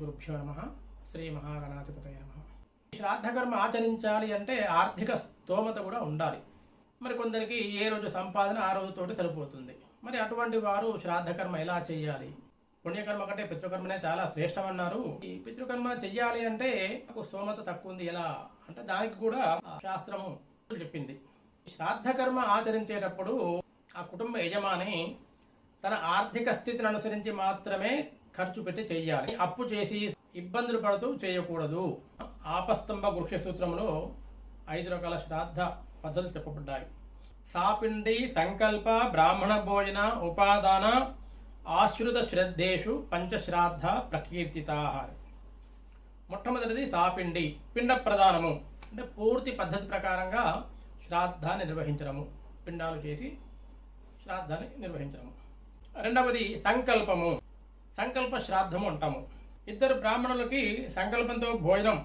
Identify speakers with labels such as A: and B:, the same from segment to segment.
A: గురుభ్యో నమ శ్రీ మహాగణాధిపతయ నమ శ్రాద్ధకర్మ ఆచరించాలి అంటే ఆర్థిక స్తోమత కూడా ఉండాలి. మరి కొందరికి ఏ రోజు సంపాదన ఆ రోజుతోటి సరిపోతుంది. మరి అటువంటి వారు శ్రాద్ధకర్మ ఎలా చేయాలి? పుణ్యకర్మ కంటే పితృకర్మనే చాలా శ్రేష్టమన్నారు. ఈ పితృకర్మ చెయ్యాలి అంటే నాకు స్తోమత తక్కువ ఉంది. ఎలా? అంటే దానికి కూడా శాస్త్రము చెప్పింది. శ్రాద్ధకర్మ ఆచరించేటప్పుడు ఆ కుటుంబ యజమాని తన ఆర్థిక స్థితిని అనుసరించి మాత్రమే ఖర్చు పెట్టి చేయాలి. అప్పు చేసి ఇబ్బందులు పడుతూ చేయకూడదు. ఆపస్తంభ గృహ్య సూత్రంలో ఐదు రకాల శ్రాద్ధ పద్ధతులు చెప్పబడ్డాయి. సాపిండి సంకల్ప బ్రాహ్మణ భోజన ఉపాదాన ఆశ్రిత శ్రద్ధేషు పంచశ్రాద్ధ ప్రకీర్తితా. మొట్టమొదటిది సాపిండి పిండ ప్రధానము అంటే పూర్తి పద్ధతి ప్రకారంగా శ్రాద్ధాన్ని నిర్వహించడము. పిండాలు చేసి శ్రాద్ధాన్ని నిర్వహించడము. రెండవది సంకల్పము. సంకల్ప శ్రాద్ధము అంటాము. ఇద్దరు బ్రాహ్మణులకి సంకల్పంతో భోజనం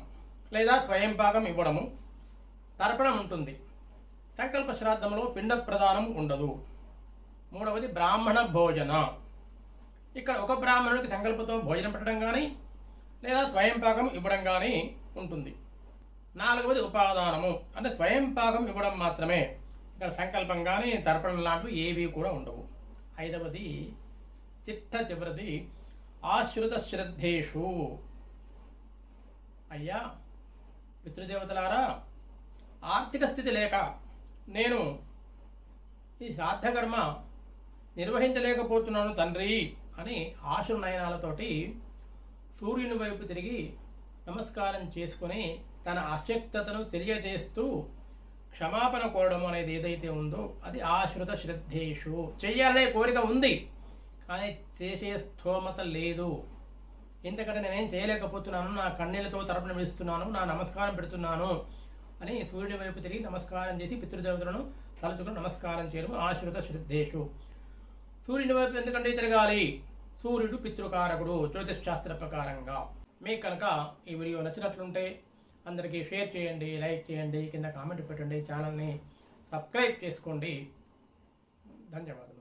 A: లేదా స్వయంపాకం ఇవ్వడము తర్పణం ఉంటుంది. సంకల్ప శ్రాద్ధంలో పిండ ప్రదానం ఉండదు. మూడవది బ్రాహ్మణ భోజన. ఇక్కడ ఒక బ్రాహ్మణుడికి సంకల్పంతో భోజనం పెట్టడం కానీ లేదా స్వయం పాకం ఇవ్వడం కానీ ఉంటుంది. నాలుగవది ఉపాదానము. అంటే స్వయం పాకం ఇవ్వడం మాత్రమే ఇక్కడ సంకల్పం కానీ తర్పణం లాంటివి ఏవి కూడా ఉండవు. ఐదవది చిట్ట చివరిది ఆశ్రుత శ్రద్ధేషు అయ్యా పితృదేవతలారా ఆర్థిక స్థితి లేక నేను ఈ శ్రాద్ధకర్మ నిర్వహించలేకపోతున్నాను తండ్రి అని ఆశు నయనాలతోటి సూర్యుని వైపు తిరిగి నమస్కారం చేసుకుని తన అశక్తతను తెలియజేస్తూ క్షమాపణ కోరడం అనేది ఏదైతే ఉందో అది ఆశ్రుత శ్రద్ధేషు చెయ్యాలనే కోరిక ఉంది. కానీ చేసే స్థోమత లేదు. ఎందుకంటే నేనేం చేయలేకపోతున్నాను నా కన్నీళ్ళతో తరపున పిలుస్తున్నాను నా నమస్కారం పెడుతున్నాను అని సూర్యుడి వైపు తిరిగి నమస్కారం చేసి పితృదేవతలను తలచుకుని నమస్కారం చేయడం ఆశ్రిత శ్రద్ధేషు సూర్యుని వైపు ఎందుకంటే తిరగాలి? సూర్యుడు పితృకారకుడు జ్యోతిష్ శాస్త్ర ప్రకారంగా. మీకు కనుక ఈ వీడియో నచ్చినట్లుంటే అందరికీ షేర్ చేయండి లైక్ చేయండి కింద కామెంట్ పెట్టండి ఛానల్ని సబ్స్క్రైబ్ చేసుకోండి. ధన్యవాదాలు